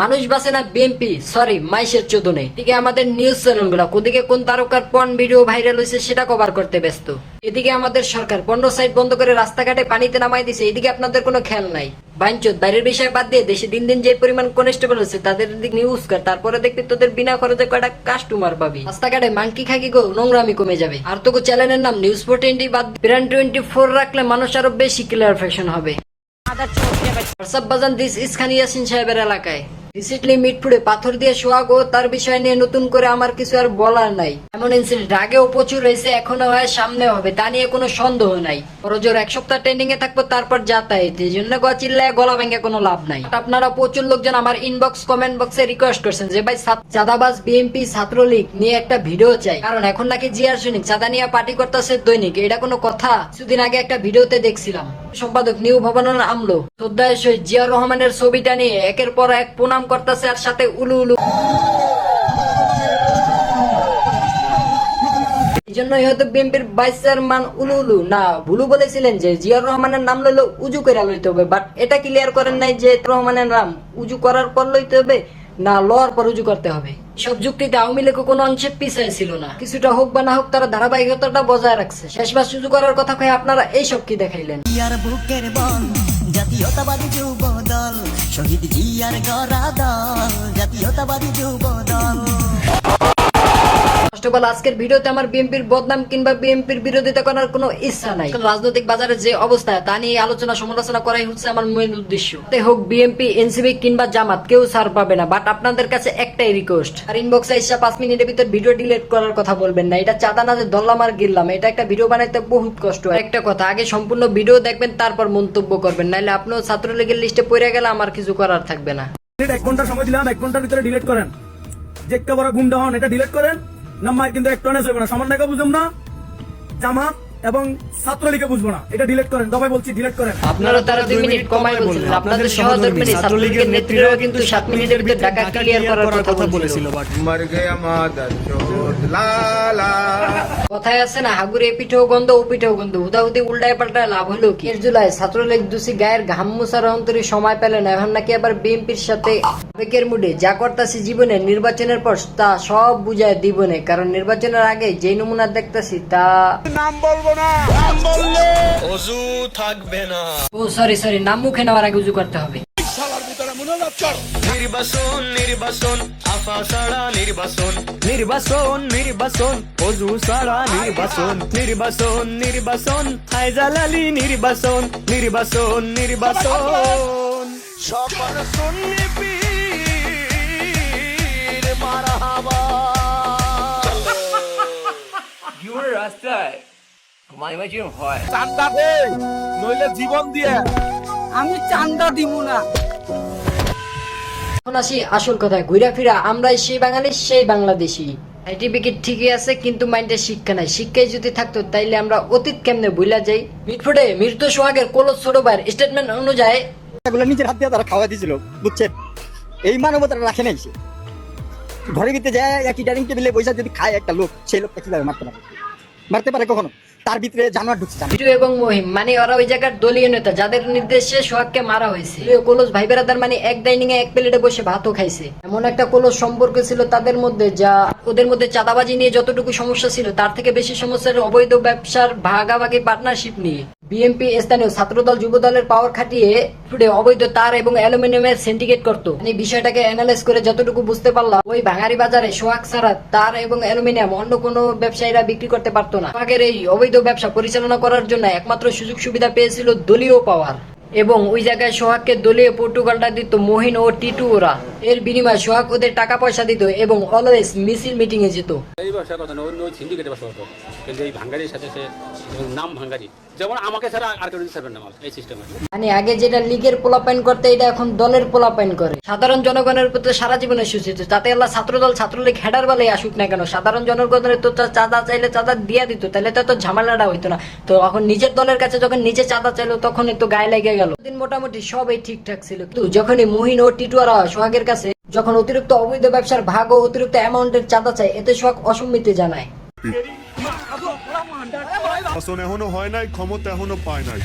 মানুষ বাসে না বিএনপি সরি মাইশের চোদনে। এদিকে আমাদের নিউজ চ্যানেলগুলা ওদিকে কোন তারকার পন ভিডিও ভাইরাল হয়েছে সেটা কভার করতে ব্যস্ত। এদিকে আমাদের সরকার পনেরো সাইড বন্ধ করে রাস্তাঘাটে পানিতে নামাই দিছে এদিকে আপনাদের কোনো খেয়াল নাই। বাইনচোদ বাইরের বিষয় বাদ দিয়ে দেশে দিন দিন যে পরিমাণ কনস্টেবল হচ্ছে তাদের দিক নিউজ কর তারপরে দেখবি তোদের বিনা খরচে কয়টা কাস্টমার পাবি। রাস্তাঘাটে মাংকি খাকি গো নোংরামি কমে যাবে। আর তোকে চ্যানেলের নাম নিউজ ফোর টোয়েন্টি বাদ ব্র্যান্ড টোয়েন্টি ফোর রাখলে মানুষ আরও বেশি ক্লিয়ারফেকশন হবে। হোয়াটসঅ্যাপ বাজান দিস ইসখান ইয়াসিন সাহেবের এলাকায়। রিসেন্টলি মিটফুডে পাথর দিয়ে সোহাগ ও তার বিষয় নিয়ে নতুন করে আমার কিছু আর বলার নাই। এমন ইনসিডেন্ট আগেও প্রচুর হয়েছে এখনও হয় সামনে হবে, তা নিয়ে কোনো সন্দেহ নাই। বড়জোর এক সপ্তাহ ট্রেন্ডিং এ থাকব, তারপর যাতায়াত, এই জন্য চিল্লায় গলা ভেঙে কোনো লাভ নাই। আপনারা প্রচুর লোকজন আমার ইনবক্স কমেন্ট বক্সে রিকোয়েস্ট করছেন যে, ভাই চাঁদাবাজ বিএনপি ছাত্রলীগ নিয়ে একটা ভিডিও চাই। কারণ এখন নাকি জিয়ার সৈনিক, চাঁদা নিয়ে পার্টি করতেছে দৈনিক, এটা কোনো কথা? কিছুদিন আগে একটা ভিডিওতে দেখছিলাম। সম্পাদক নিউ ভবনের আমলো। শ্রদ্ধায় সহিত জিয়া রহমানের ছবিটা নিয়ে একের পর এক প্রণাম করতেছে আর সাথে উলু উলু। হয়তো বিএনপির ভাইস চেয়ারম্যান উলু উলু। না, ভুলু বলেছিলেন যে জিয়াউর রহমানের নাম লইলে উজু করে লইতে হবে, বাট এটা ক্লিয়ার করেন নাই যে রহমানের নাম উজু করার পর লইতে হবে। না লর পর রুজু করতে হবে। সব যুক্তিতে আওয়ামী লীগ কোনো অংশে পিছায় ছিল না। কিছুটা হোক বা না হোক, তারা ধারাবাহিকতাটা বজায় রাখছে। শেষবার সুযোগ করার কথা কয়ে আপনারা এই সব কি দেখাইলেন? ইয়ার বুকের বন জাতীয়তাবাদী যুব দল, শহীদ জিয়ার গড়া দল, জাতীয়তাবাদী যুব দল। ফার্স্ট অফ অল আজকের ভিডিওতে আমার বিএনপির বদনাম কিংবা বিএনপির বিরোধিতা করার কোনো ইচ্ছা নাই। রাজনৈতিক বাজারে যে অবস্থা তা নিয়ে আলোচনা সমালোচনা করাই হচ্ছে আমার মূল উদ্দেশ্য। তে হোক বিএনপি এনসিবি কিংবা জামাত কেউ ছাড় পাবে না বাট আপনাদের কাছে একটাই রিকোয়েস্ট আর ইনবক্সে এসে পাঁচ মিনিটের ভিতর ভিডিও ডিলিট করার কথা বলবেন না। এটা চাঁদা না যে দল্লাম আর গিরলাম এটা একটা ভিডিও বানাইতে বহুত কষ্ট হয়। একটা কথা আগে সম্পূর্ণ ভিডিও দেখবেন তারপর মন্তব্য করবেন নাহলে আপনিও ছাত্রলীগের লিস্টে পড়ে গেলে আমার কিছু করার থাকবে না। এক ঘণ্টা সময় দিলাম এক ঘণ্টার ভিতরে ডিলিট করেন। যে একটা বড় গুন্ডা হন এটা ডিলিট করেন। নাম্বার কিন্তু এক টনে চলবে না। সমন্বয়কে বুঝলাম না। জামাত এবং ছাত্রলীগে বুঝব না। এটা ডিলিট করেন দবাই বলছি ডিলিট করেন। আপনারা তারা দুই মিনিট কমায় বলছেন আপনাদের সহধর্মিনী ছাত্রলীগের নেত্রীরাও কিন্তু সাত মিনিটের ভিতরে ঢাকা ক্লিয়ার করার কথা বলেছিল। বাট মর গয়া মাদার চোদ লালা। কথায় আছে না হাগুরে পিঠেও গন্ধ ও পিঠেও গন্ধ। হুদাহুদি উল্টায় পাল্টায় লাভ হলো কি? এর জুলাই ছাত্রলীগ দুসি গায়ের ঘাম মুছার অন্তরে সময় পেলে না এখন নাকি আবার বিএনপির সাথে আবেগের মুডে। যা করতাছি জীবনে নির্বাচনের পর তা সব বুঝায় দিবনে কারণ নির্বাচনের আগে যে নমুনা দেখতাছি তা অজু থাকবে না। ও সরি সরি নাম মুখে নেওয়ার আগে উজু করতে হবে। নির্বাসন নির্বাসন। আফা সারা নির্বাসন নির্বাসন নির্বাসন অজু সারা নির্বাসন নির্বাসন নির্বাসন হায়জালালি নির্বাসন নির্বাসন নির্বাসন সকল সুন্নি পীর মারহাবা জীবনের রাস্তায় মাঝে মাঝে হয় চান্দা দে নইলে জীবন দিয়ে আমি চান্দা দিব না এখন আসি আসল কথায় ঘুরা ফিরা আমরাই সেই বাঙালি সেই বাংলাদেশি। সার্টিফিকেট ঠিকই আছে কিন্তু মাইন্ডে শিক্ষা নাই। শিক্ষাই যদি থাকতো তাইলে আমরা অতীত কেমনে ভুলা যাই? মিটফুটে মৃত্যু সোহাগের কোলজ ছোট ভাইয়ের স্টেটমেন্ট অনুযায়ী এগুলো নিজের হাত দিয়ে তারা খাওয়া দিয়েছিল বুঝছেন? এই মানবতাটা রাখে নাই ঘরে ভিতরে যায় একই ডাইনিং টেবিলে বসে যদি খায় একটা লোক সেই লোকটা কীভাবে মারতে পারে? মারতে পারে কখনো? তার ভিতরে জানোয়ার ঢুকছে। বিটু এবং মহিম মানে ওরা ওই জায়গার দলীয় নেতা, যাদের নির্দেশে সোহাগকে মারা হয়েছে। কলস ভাই বেড়াদার মানে এক ডাইনিং এ এক প্লেটে বসে ভাতও খাইছে। এমন একটা কলস সম্পর্ক ছিল তাদের মধ্যে, যা ওদের মধ্যে চাঁদাবাজি নিয়ে যতটুকু সমস্যা ছিল, তার থেকে বেশি সমস্যা অবৈধ ব্যবসার ভাগাভাগি পার্টনারশিপ নিয়ে। বিএনপি স্থানীয় ছাত্রদল যুব দলের পাওয়ার খাটিয়ে ফুটে অবৈধ তার এবং অ্যালুমিনিয়ামের সিন্ডিকেট করতো। মানে বিষয়টাকে অ্যানালাইজ করে যতটুকু বুঝতে পারলাম, ওই ভাঙারি বাজারে সোহাগ ছাড়া তার এবং অ্যালুমিনিয়াম অন্য কোনো ব্যবসায়ীরা বিক্রি করতে পারতো না। সোহাগের এই অবৈধ ব্যবসা পরিচালনা করার জন্য একমাত্র সুযোগ সুবিধা পেয়েছিল দলীয় পাওয়ার এবং ওই জায়গায় সোহাগকে দলীয় পর্তুগালটা দিত মহিন ও টিটু ওরা। এর বিনিময়ে সোহাগ ওদের টাকা পয়সা দিত এবং অলওয়েজ মিছিল মিটিং এ যেত। এই ব্যবসার কথা অন্য সিন্ডিকেটের ব্যবসা হতো কিন্তু এই ভাঙ্গারির সাথে সে নাম ভাঙ্গারি যেমন আমাকে ছাড়া আর কেউ দিতে পারবেন না এই সিস্টেম মানে আগে যেটা লীগের পোলাপাইন করতে এটা এখন দলের পোলাপাইন করে। সাধারণ জনগণের প্রতি সারা জীবনে সুচিত তাতে আল্লাহ ছাত্রদল ছাত্রলীগ হেডার বেলায় আসুক না কেন সাধারণ জনগণের তো চাঁদা চাইলে চাঁদা দিয়া দিত তাহলে তো এত ঝামেলাটা হইতো না। তো এখন নিজের দলের কাছে যখন নিজে চাঁদা চাইলো তখন তো গায়ে লেগে গেল। দিন মোটামুটি সবই ঠিকঠাক ছিল। কিন্তু যখনই মহিন ও টিটুয়ারা সোহাগের কাছে যখন অতিরিক্ত অবৈধ ব্যবসার ভাগ ও অতিরিক্ত অ্যামাউন্টের চাঁদা চায় এতে শখ অসম্মতি জানায়। ক্ষমতা এখনও পায় নাই।